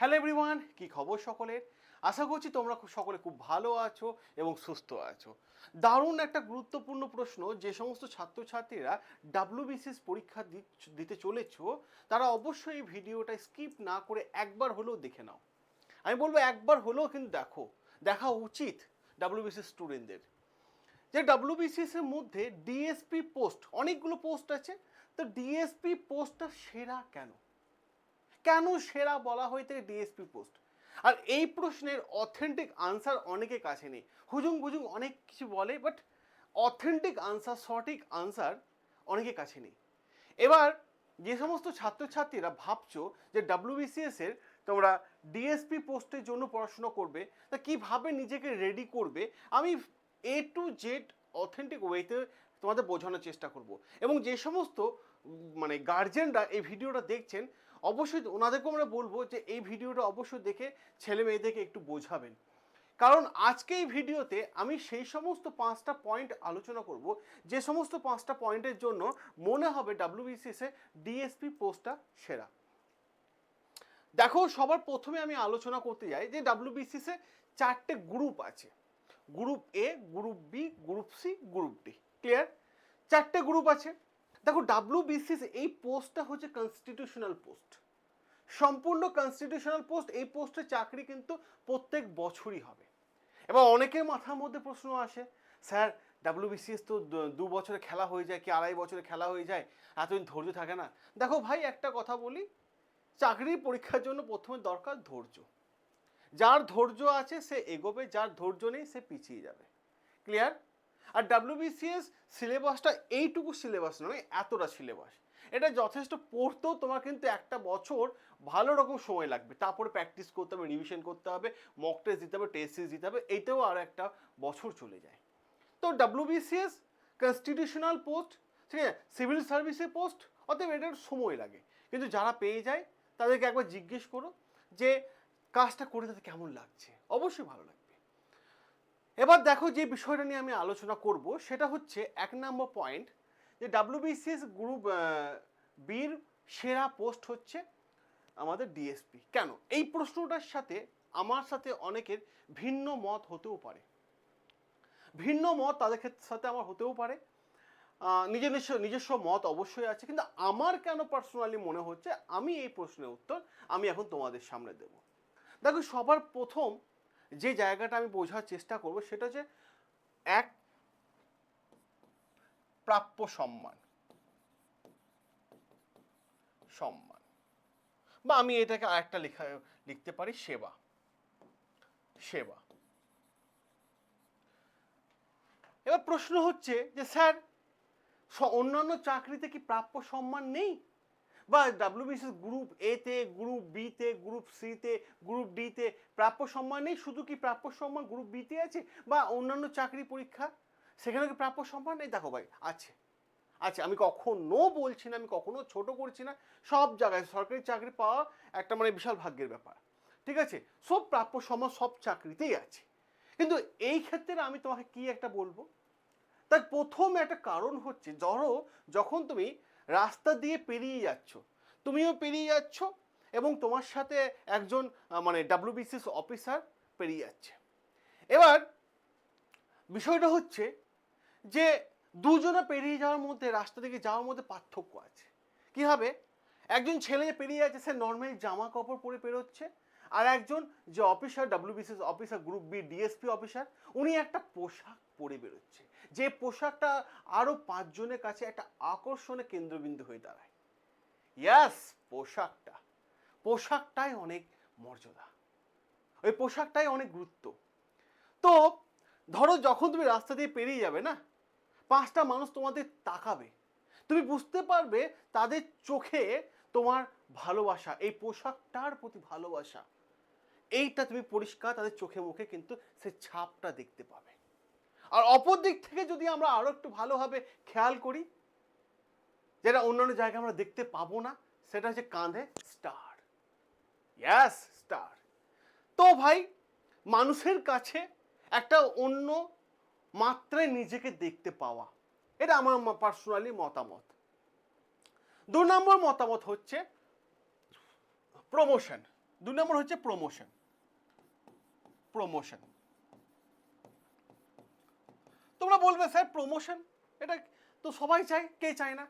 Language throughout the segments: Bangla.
হ্যালো এভরিওয়ান কি খবর সকলের? আশা করছি তোমরা সকলে খুব ভালো আছো এবং সুস্থ আছো। দারুণ একটা গুরুত্বপূর্ণ প্রশ্ন, যে সমস্ত ছাত্রছাত্রীরা ডাব্লিউবিসিএস পরীক্ষা দিতে চলেছো, তারা অবশ্যই এই ভিডিওটা স্কিপ না করে একবার হলেও দেখে নাও। আমি বলব একবার হলেও কিন্তু দেখো, দেখা উচিত ডাব্লিউবিসিএস স্টুডেন্টদের যে ডাব্লিউবিসিএস এর মধ্যে ডিএসপি পোস্ট অনেকগুলো পোস্ট আছে, তো ডিএসপি পোস্টটা সেরা কেন? কেন সেরা বলা হয়ে থাকে ডিএসপি পোস্ট আর এই প্রশ্নের অথেন্টিক আনসার অনেকে কাছে নেই। হুজুং বুজুং অনেক কিছু বলে বাট অথেন্টিক আনসার সঠিক আনসার অনেকের কাছে নেই। এবার যে সমস্ত ছাত্রছাত্রীরা ভাবছ যে ডাব্লিউবিসিএস এর তোমরা ডিএসপি পোস্টের জন্য পড়াশোনা করবে, তা কীভাবে নিজেকে রেডি করবে, আমি এ টু জেড অথেন্টিক ওয়েতে তোমাদের বোঝানোর চেষ্টা করব। এবং যে সমস্ত মানে গার্জেনরা এই ভিডিওটা দেখছেন অবশ্যই ওনাদেরকে আমরা বলব যে এই ভিডিওটা অবশ্যই দেখে ছেলে মেয়েদেরকে একটু বোঝাবেন। কারণ আজকে এই ভিডিওতে আমি সেই সমস্ত পাঁচটা পয়েন্ট আলোচনা করব, যে সমস্ত পাঁচটা পয়েন্টের জন্য মনে হবে ডাব্লিউবিসিএস ডিএসপি পোস্টটা সেরা। দেখো, সবার প্রথমে আমি আলোচনা করতে যাই যে ডাব্লিউবিসিএস চারটে গ্রুপ আছে। Group A group B group C group D clear চারটে গ্রুপ আছে। দেখো ডাব্লিউবিসিএস এই পোস্টটা হচ্ছে কনস্টিটিউশনাল পোস্ট সম্পূর্ণ কনস্টিটিউশনাল পোস্ট এই পোস্টে চাকরি কিন্তু প্রত্যেক বছরই হবে। এবার অনেকের মাথার মধ্যে প্রশ্ন আসে, স্যার ডাব্লিউবিসিএস তো দু- বছরে খেলা হয়ে যায় কি আড়াই বছরে খেলা হয়ে যায়? এতদিন ধৈর্য থাকে না? দেখো ভাই, একটা কথা বলি চাকরির পরীক্ষার জন্য প্রথমে দরকার ধৈর্য। যার ধৈর্য আছে, সে এগোবে, যার ধৈর্য নেই, সে পিছিয়ে যাবে। ক্লিয়ার আর ডাব্লিউবিসিএস সিলেবাসটা এইটুকু সিলেবাস নয়, এতটা সিলেবাস এটা যথেষ্ট পড়তেও তোমার কিন্তু একটা বছর ভালো রকম সময় লাগবে। তারপরে প্র্যাকটিস করতে হবে রিভিশন করতে হবে মক টেস্ট দিতে হবে টেস্ট সিরিজ দিতে হবে এইটাও আর একটা বছর চলে যায়। তো ডাব্লিউবিসিএস কনস্টিটিউশনাল পোস্ট ঠিক আছে? সিভিল সার্ভিসের পোস্ট অতএব এটার সময় লাগে। কিন্তু যারা পেয়ে যায়, তাদেরকে একবার জিজ্ঞেস করো যে, কাজটা করে তাদের কেমন লাগছে? অবশ্যই ভালো লাগবে। এবার দেখো যে বিষয়টা নিয়ে আমি আলোচনা করব, সেটা হচ্ছে এক নম্বর পয়েন্ট যে ডাব্লিউবিসিএস গ্রুপ বির সেরা পোস্ট হচ্ছে আমাদের ডিএসপি কেন? এই প্রশ্নটার সাথে আমার সাথে অনেকের ভিন্ন মত হতেও পারে। ভিন্ন মত তাদের ক্ষেত্রে সাথে আমার হতেও পারে। নিজের নিজস্ব নিজস্ব মত অবশ্যই আছে, কিন্তু আমার কেন পার্সোনালি মনে হচ্ছে, আমি এই প্রশ্নের উত্তর আমি এখন তোমাদের সামনে দেব। দেখো সবার প্রথম যে জায়গাটা আমি বোঝার চেষ্টা করব সেটা হচ্ছে এক প্রাপ্য সম্মান। সম্মান। বা আমি এটাকে আরেকটা লেখা, লিখতে পারি সেবা। সেবা। এবার প্রশ্ন হচ্ছে যে স্যার অন্যান্য চাকরিতে কি প্রাপ্য সম্মান নেই? বা ডাব্লিউবিসিএস গ্রুপ এতে গ্রুপ বিতে গ্রুপ সিতে গ্রুপ ডিতে প্রাপ্য সম্মান নেই, শুধু কি প্রাপ্য সম্মান গ্রুপ বিতে আছে? বা অন্যান্য চাকরি পরীক্ষা? সেখানে কি প্রাপ্য সম্মান নেই? দেখো ভাই, আছে। আচ্ছা আমি কখনো বলছি না, আমি কখনো ছোট করছি না। সব জায়গায় সরকারি চাকরি পাওয়া একটা মানে বিশাল ভাগ্যের ব্যাপার। ঠিক আছে? সব প্রাপ্য সম্মান সব চাকরিতেই আছে। কিন্তু এই ক্ষেত্রে আমি তোমাকে কি একটা বলব? তার প্রথম একটা কারণ হচ্ছে, ধরো যখন তুমি রাস্তা দিয়ে পেরিয়ে যাচ্ছ। তুমিও পেরিয়ে যাচ্ছ এবং তোমার সাথে একজন মানে ডাব্লিউবিসিএস অফিসার পেরিয়ে যাচ্ছে। এবার বিষয়টা হচ্ছে যে দুজনে পেরিয়ে যাওয়ার মধ্যে, রাস্তা থেকে যাওয়ার মধ্যে পার্থক্য আছে। কি হবে একজন ছেলে পেরিয়ে যাচ্ছে, সে নর্মাল জামা কাপড় পরে পেরোচ্ছে আর একজন যে officer WBCS officer group B DSP officer উনি একটা পোশাক পরে বেরোচ্ছে। যে পোশাকটা আরও পাঁচজনের কাছে একটা আকর্ষণের কেন্দ্রবিন্দু হয়ে দাঁড়ায়। ইয়াস পোশাকটা। পোশাকটাই অনেক মর্যাদা। ওই পোশাকটাই অনেক গুরুত্ব। তো ধরো যখন তুমি রাস্তা দিয়ে পেরিয়ে যাবে না, পাঁচটা মানুষ তোমাদের তাকাবে। তুমি বুঝতে পারবে তাদের চোখে তোমার ভালোবাসা, এই পোশাকটার প্রতি ভালোবাসা। এইটা তুমি পরিষ্কার তাদের চোখে মুখে কিন্তু সে ছাপটা দেখতে পাবে। আর অপর দিক থেকে যদি আমরা আরও একটু ভালোভাবে খেয়াল করি, যেটা অন্যান্য জায়গায় আমরা দেখতে পাবো না, সেটা হচ্ছে কাঁধে স্টার। ইয়াস স্টার তো ভাই, মানুষের কাছে একটা অন্য মাত্রায় নিজেকে দেখতে পাওয়া, এটা আমার পার্সোনালি মতামত। দু নম্বর মতামত হচ্ছে প্রমোশন দু নম্বর হচ্ছে প্রমোশন প্রমোশন তোমরা বলবে, স্যার প্রমোশন এটা তো সবাই চায়, কে চায় না?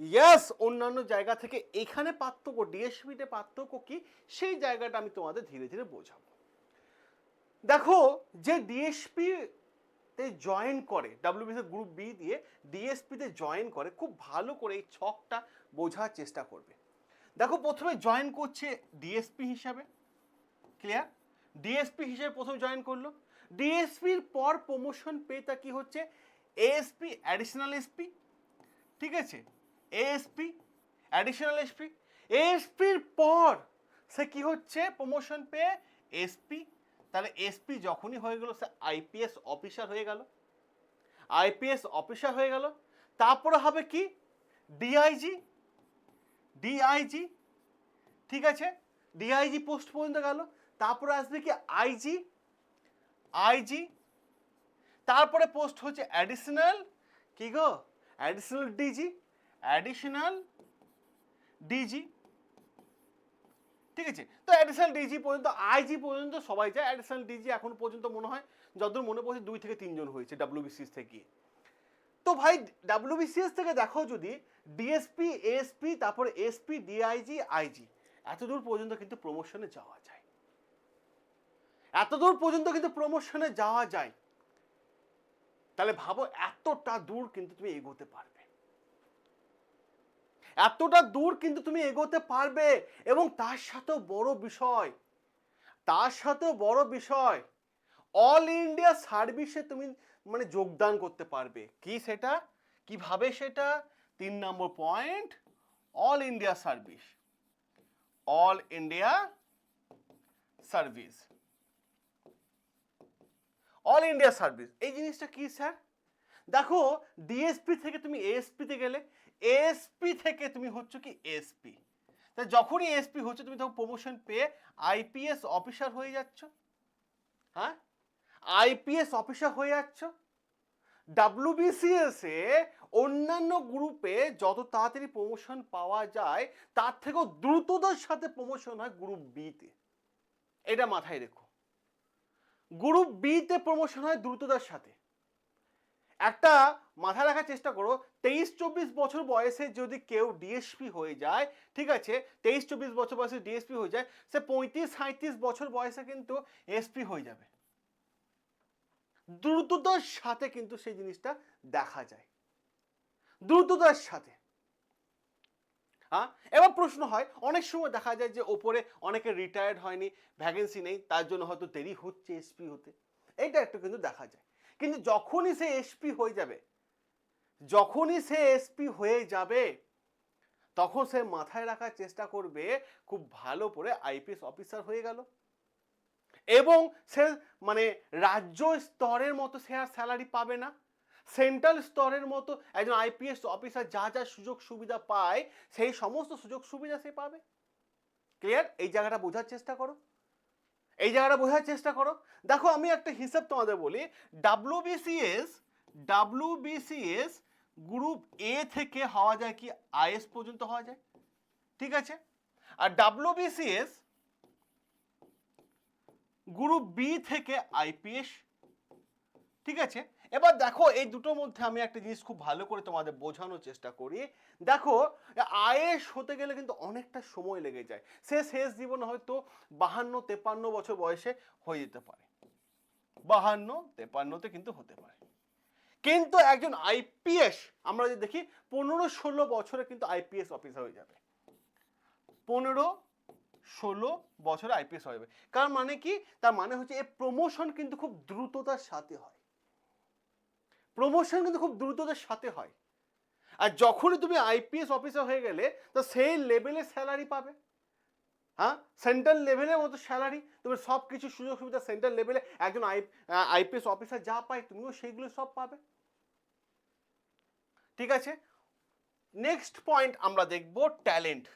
ইয়াস অন্যান্য জায়গা থেকে এখানে পার্থক্য ডিএসপিতে পার্থক্য কি, সেই জায়গাটা আমি তোমাদের ধীরে ধীরে বোঝাবো। দেখো, যে ডিএসপি তে জয়েন করে ডাব্লিউবিসি গ্রুপ বি দিয়ে ডিএসপিতে জয়েন করে, খুব ভালো করে এই ছকটা বোঝার চেষ্টা করবে। দেখো প্রথমে জয়েন করছে ডিএসপি হিসাবে ক্লিয়ার ডিএসপি হিসেবে প্রথম জয়েন করল। ডিএসপির পর প্রমোশন পেয়ে তা কি হচ্ছে? এএসপি অ্যাডিশনাল এসপি ঠিক আছে? এএসপি অ্যাডিশনাল এসপি এএসপির পর সে কি হচ্ছে? প্রমোশন পেয়ে এসপি তাহলে এসপি যখনই হয়ে গেল, সে আইপিএস অফিসার হয়ে গেল। আইপিএস অফিসার হয়ে গেল। তারপরে হবে কি? ডিআইজি ডিআইজি ঠিক আছে? ডিআইজি পোস্ট পর্যন্ত গেল। তারপরে আসবে কি আইজি আইজি তারপরে পোস্ট হচ্ছে অ্যাডিশনাল কি গো? অ্যাডিশনাল ডিজি অ্যাডিশনাল ডিজি ঠিক আছে? তো অ্যাডিশনাল ডিজি পর্যন্ত আইজি পর্যন্ত সবাই যায়। অ্যাডিশনাল ডিজি এখন পর্যন্ত মনে হয়, যতদূর মনে পড়ছে, দুই থেকে তিনজন হয়েছে ডাব্লিউবিসিএস থেকে। তো ভাই ডাব্লিউবিসিএস থেকে দেখো যদি ডিএসপি এসপি তারপরে এসপি ডিআইজি আইজি এত দূর পর্যন্ত কিন্তু প্রমোশনে যাওয়া যায়। এত দূর পর্যন্ত কিন্তু প্রমোশনে যাওয়া যায়। তাহলে ভাবো এতটা দূর কিন্তু তুমি এগোতে পারবে। এতটা দূর কিন্তু তুমি এগোতে পারবে এবং তার সাথেও বড় বিষয়, তার সাথেও বড় বিষয় অল ইন্ডিয়া সার্ভিসে তুমি মানে যোগদান করতে পারবে। কি সেটা? কীভাবে সেটা? তিন number point all India service all India service all India service এই জিনিসটা কি স্যার দেখো ডিএসপি থেকে তুমি এএসপিতে গেলে এএসপি থেকে তুমি হচ্ছে কি এসপি তা যখনই এসপি হচ্ছে, তুমি তখন প্রমোশন পেয়ে আইপিএস অফিসার হয়ে যাচ্ছ। হ্যাঁ? আইপিএস অফিসার হয়ে যাচ্ছ। ডাব্লিউবিসিএস এ অন্যান্য গ্রুপে যত তাড়াতাড়ি প্রমোশন পাওয়া যায়, তার থেকেও দ্রুততার সাথে প্রমোশন হয় গ্রুপ বিতে এটা মাথায় রেখো। গ্রুপ বিতে প্রমোশন হয় দ্রুততার সাথে। একটা মাথায় রাখার চেষ্টা করো তেইশ চব্বিশ বছর বয়সে যদি কেউ ডিএসপি হয়ে যায়, ঠিক আছে তেইশ চব্বিশ বছর বয়সে ডিএসপি হয়ে যায়, সে পঁয়ত্রিশ সাঁত্রিশ বছর বয়সে কিন্তু এসপি হয়ে যাবে। দ্রুততার সাথে কিন্তু সেই জিনিসটা দেখা যায়। দ্রুততার সাথে। হ্যাঁ এবার প্রশ্ন হয়, অনেক সময় দেখা যায় যে ওপরে অনেকে রিটায়ার্ড হয়নি ভ্যাকেন্সি নেই, তার জন্য হয়তো দেরি হচ্ছে এসপি হতে। এটা একটু কিন্তু দেখা যায়। কিন্তু যখনই সে এসপি হয়ে যাবে, যখনই সে এসপি হয়ে যাবে, তখন সে মাথায় রাখার চেষ্টা করবে, খুব ভালো করে আইপিএস অফিসার হয়ে গেল। এবং সে মানে রাজ্য স্তরের মতো সে আর স্যালারি পাবে না। সেন্ট্রাল স্তরের মতো একজন আইপিএস অফিসার যা যা সুযোগ সুবিধা পায়, সেই সমস্ত সুযোগ সুবিধা সে পাবে। ক্লিয়ার এই জায়গাটা বোঝার চেষ্টা করো। এই জায়গাটা বোঝার চেষ্টা করো। দেখো, আমি একটা হিসাব তোমাদের বলি। ডাব্লিউবিসিএস ডাব্লিউবিসিএস গ্রুপ এ থেকে হওয়া যায় কি আইএস পর্যন্ত হওয়া যায়। ঠিক আছে? আর ডাব্লিউবিসিএস গ্রুপ বি থেকে আইপিএস ঠিক আছে? এবার দেখো, এই দুটোর মধ্যে আমি একটা জিনিস খুব ভালো করে তোমাদের বোঝানোর চেষ্টা করি। দেখো আয়েস হতে গেলে কিন্তু অনেকটা সময় লেগে যায়। সে শেষ জীবন হয়তো বাহান্ন, তেপান্ন বছর বয়সে হয়ে যেতে পারে। বাহান্ন, তেপান্নতে কিন্তু হতে পারে। কিন্তু একজন আইপিএস আমরা যদি দেখি, পনেরো, ষোলো বছরে কিন্তু আইপিএস অফিসার হয়ে যাবে। পনেরো ষোলো বছরে আইপিএস যাবে। কার মানে কি? তার মানে হচ্ছে এই প্রমোশন কিন্তু খুব দ্রুততার সাথে হয়। প্রমোশন কিন্তু খুব দ্রুততার সাথে হয়। আর যখনই তুমি আইপিএস অফিসার হয়ে গেলে, তো সেই লেভেলে স্যালারি পাবে। হ্যাঁ? সেন্ট্রাল লেভেলের মতো স্যালারি তুমি সব কিছু সুযোগ সুবিধা সেন্ট্রাল লেভেলে একজন আই আইপিএস অফিসার যা পায়, তুমিও সেইগুলো সব পাবে। ঠিক আছে? নেক্সট পয়েন্ট আমরা দেখব talent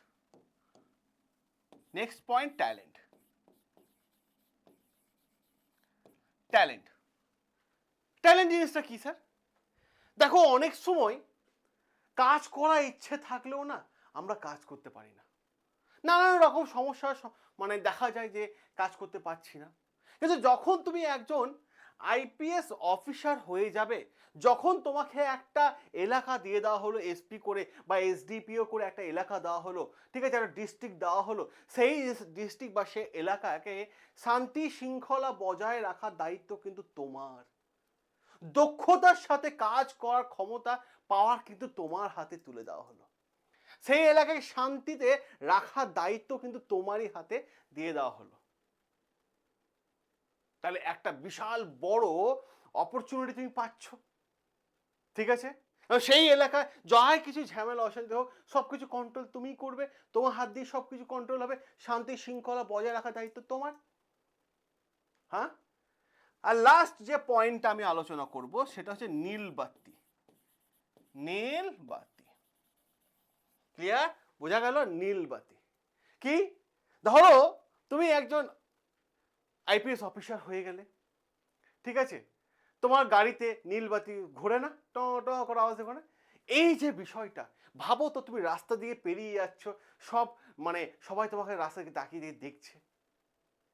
next point talent talent talent জিনিসটা কী স্যার দেখো, অনেক সময় কাজ করার ইচ্ছে থাকলেও না আমরা কাজ করতে পারি না। নানান রকম সমস্যা মানে দেখা যায় যে কাজ করতে পারছি না। কিন্তু যখন তুমি একজন আইপিএস অফিসার হয়ে যাবে। যখন তোমাকে একটা এলাকা দিয়ে দেওয়া হলো, এসপি করে বা এসডিপিও করে একটা এলাকা দেওয়া হলো, ঠিক আছে, একটা ডিস্ট্রিক্ট দেওয়া হলো, সেই ডিস্ট্রিক্ট বা সেই এলাকাকে শান্তি শৃঙ্খলা বজায় রাখার দায়িত্ব কিন্তু তোমার। দক্ষতার সাথে কাজ করার ক্ষমতা পাওয়ার কিন্তু তোমার হাতে তুলে দেওয়া হলো। সেই এলাকায় শান্তিতে রাখার দায়িত্ব কিন্তু তোমারই হাতে দিয়ে দেওয়া হলো। তাহলে একটা বিশাল বড় অপরচুনিটি তুমি পাচ্ছ। ঠিক আছে? সেই এলাকায় যাই কিছু ঝামেলা, অশান্তি হোক সব কিছু কন্ট্রোল তুমিই করবে। তোমার হাত দিয়ে সব কিছু কন্ট্রোল হবে, শান্তি শৃঙ্খলা বজায় রাখার দায়িত্ব তোমার। হ্যাঁ? আর লাস্ট যে পয়েন্টটা আমি আলোচনা করব, সেটা হচ্ছে নীল বাতি। নীল বাতি। ক্লিয়ার বোঝা গেল নীল বাতি। কি? ধরো, তুমি একজন আইপিএস অফিসার হয়ে গেলে। ঠিক আছে? তোমার গাড়িতে নীলবাতি ঘোরে না? ট ট করে আওয়াজ ঘোরে। এই যে বিষয়টা, ভাবো তো তুমি রাস্তা দিয়ে পেরিয়ে যাচ্ছ, সব মানে সবাই তোমাকে রাস্তা দিয়ে তাকিয়ে দিয়ে দেখছে।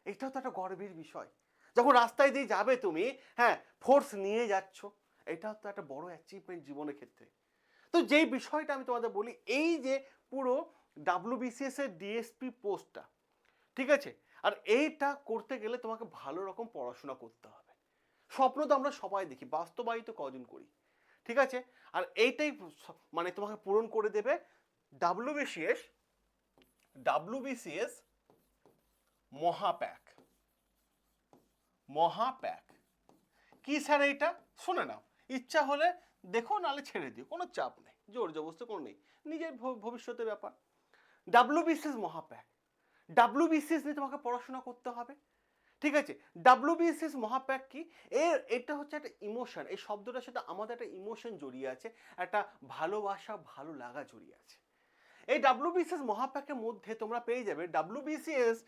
এটাও তো একটা গর্বের বিষয়। যখন রাস্তায় দিয়ে যাবে তুমি হ্যাঁ ফোর্স নিয়ে যাচ্ছ, এটাও তো একটা বড় অ্যাচিভমেন্ট জীবনের ক্ষেত্রে। তো যেই বিষয়টা আমি তোমাদের বলি, এই যে পুরো ডাব্লিউবিসিএস এর ডিএসপি পোস্টটা ঠিক আছে? আর এইটা করতে গেলে তোমাকে ভালো রকম পড়াশোনা করতে হবে। স্বপ্ন তো আমরা সবাই দেখি, বাস্তবায়িত কজন করি। ঠিক আছে? আর এইটাই মানে তোমাকে পূরণ করে দেবে ডাব্লিউবিসিএস ডাব্লিউবিসিএস মহাপ্যাক। মহাপ্যাক। কি স্যার এইটা? শুনে নাও। ইচ্ছা হলে দেখো নালে ছেড়ে দিও। কোনো চাপ নেই। জোর জবস্ত কোনো নেই। নিজের ভবিষ্যতের ব্যাপার। ডাব্লিউবিসিএস মহাপ্যাক। ডাব্লিউবিসিএস নিয়ে তোমাকে পড়াশোনা করতে হবে। ঠিক আছে? ডাব্লিউবিসিএস মহাপ্যাক কি? এর, এটা হচ্ছে একটা ইমোশন এই শব্দটার সাথে আমাদের একটা ইমোশন জড়িয়ে আছে, একটা ভালোবাসা, ভালো লাগা জড়িয়ে আছে। এই ডাব্লিউবিসিএস মহাপ্যাকের মধ্যে তোমরা পেয়ে যাবে ডাব্লিউবিসিএস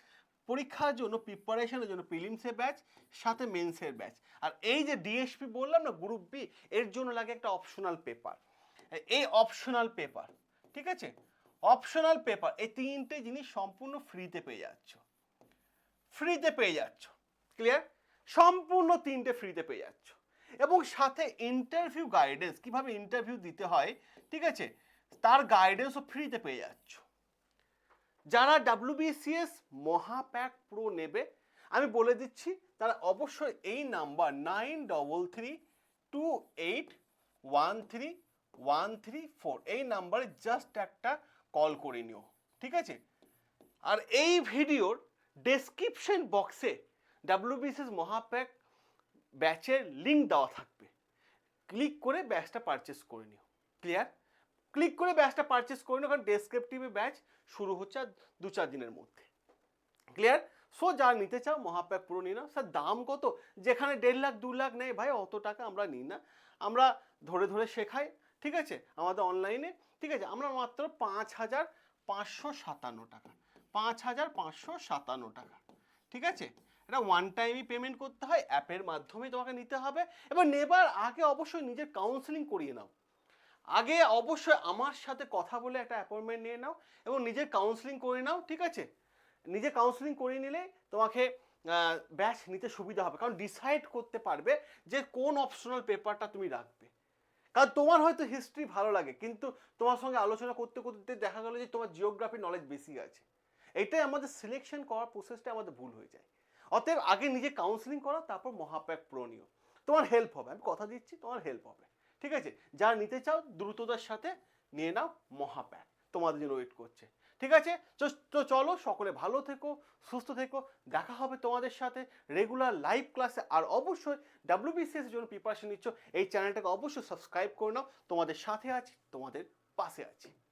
পরীক্ষার জন্য প্রিপারেশনের জন্য প্রিলিমসের ব্যাচ সাথে মেন্সের ব্যাচ আর এই যে ডিএসপি বললাম না গ্রুপ বি এর জন্য লাগে একটা অপশনাল পেপার এই অপশনাল পেপার ঠিক আছে? অপশনাল পেপার এই তিনটে জিনিস সম্পূর্ণ ফ্রিতে পেয়ে যাচ্ছ। ফ্রিতে পেয়ে যাচ্ছ। ক্লিয়ার সম্পূর্ণ তিনটে ফ্রিতে পেয়ে যাচ্ছ। এবং সাথে ইন্টারভিউ গাইডেন্স কীভাবে ইন্টারভিউ দিতে হয়, ঠিক আছে? তার গাইডেন্সও ফ্রিতে পেয়ে যাচ্ছ। যারা ডাব্লিউবিসিএস মহাপ্যাক প্রো নেবে, আমি বলে দিচ্ছি, তারা অবশ্যই এই number nine double three two eight one three one three four এই নাম্বারে জাস্ট একটা কল করে নিও, ঠিক আছে? আর এই ভিডিওর ডেসক্রিপশন বক্সে ডাব্লিউবিসিএস মহাপ্যাক ব্যাচের লিঙ্ক দেওয়া থাকবে। ক্লিক করে ব্যাচটা পারচেস করে নিও। ক্লিয়ার ক্লিক করে ব্যাচটা পারচেস করে নিও, কারণ ডেসক্রিপটিভে ব্যাচ শুরু হচ্ছে আর দু চার দিনের মধ্যে। ক্লিয়ার সো যা নিতে চাও, মহাপ্যাক পুরো নিয়ে নাও। স্যার দাম কত? যেখানে দেড় লাখ, দু লাখ নেয় ভাই, অত টাকা আমরা নিই না। আমরা ধরে ধরে শেখাই ঠিক আছে? আমাদের অনলাইনে ঠিক আছে? আমরা মাত্র পাঁচ হাজার পাঁচশো সাতান্ন টাকা। পাঁচ হাজার পাঁচশো সাতান্ন টাকা। ঠিক আছে? এটা ওয়ান টাইমই পেমেন্ট করতে হয়, অ্যাপের মাধ্যমে তোমাকে নিতে হবে। এবার নেবার আগে অবশ্যই নিজের কাউন্সেলিং করিয়ে নাও। আগে অবশ্যই আমার সাথে কথা বলে একটা অ্যাপয়েন্টমেন্ট নিয়ে নাও এবং নিজের কাউন্সেলিং করে নাও, ঠিক আছে? নিজে কাউন্সেলিং করে নিলে তোমাকে ব্যাচ নিতে সুবিধা হবে। কারণ ডিসাইড করতে পারবে যে কোন অপশনাল পেপারটা তুমি রাখবে। কারণ তোমার হয়তো হিস্ট্রি ভালো লাগে, কিন্তু তোমার সঙ্গে আলোচনা করতে করতে দেখা গেলো যে তোমার জিওগ্রাফি নলেজ বেশি আছে। এটাই আমাদের সিলেকশন করার প্রসেসটা আমাদের ভুল হয়ে যায়। অতএব আগে নিজে কাউন্সিলিং করা তারপর মহাপ্যাক প্রণীয়। তোমার হেল্প হবে, আমি কথা দিচ্ছি, তোমার হেল্প হবে। ঠিক আছে? যা নিতে চাও, দ্রুততার সাথে নিয়ে নাও মহাপ্যাক তোমাদের জন্য ওয়েট করছে। ঠিক আছে? তো- চলো, সকলে ভালো থেকো, সুস্থ থেকো। দেখা হবে তোমাদের সাথে রেগুলার লাইভ ক্লাসে আর অবশ্যই ডাব্লিউবিসিএস এর জন্য প্রিপারেশন নিচ্ছ। এই চ্যানেলটাকে অবশ্যই সাবস্ক্রাইব করে নাও। তোমাদের সাথে আছি, তোমাদের পাশে আছি।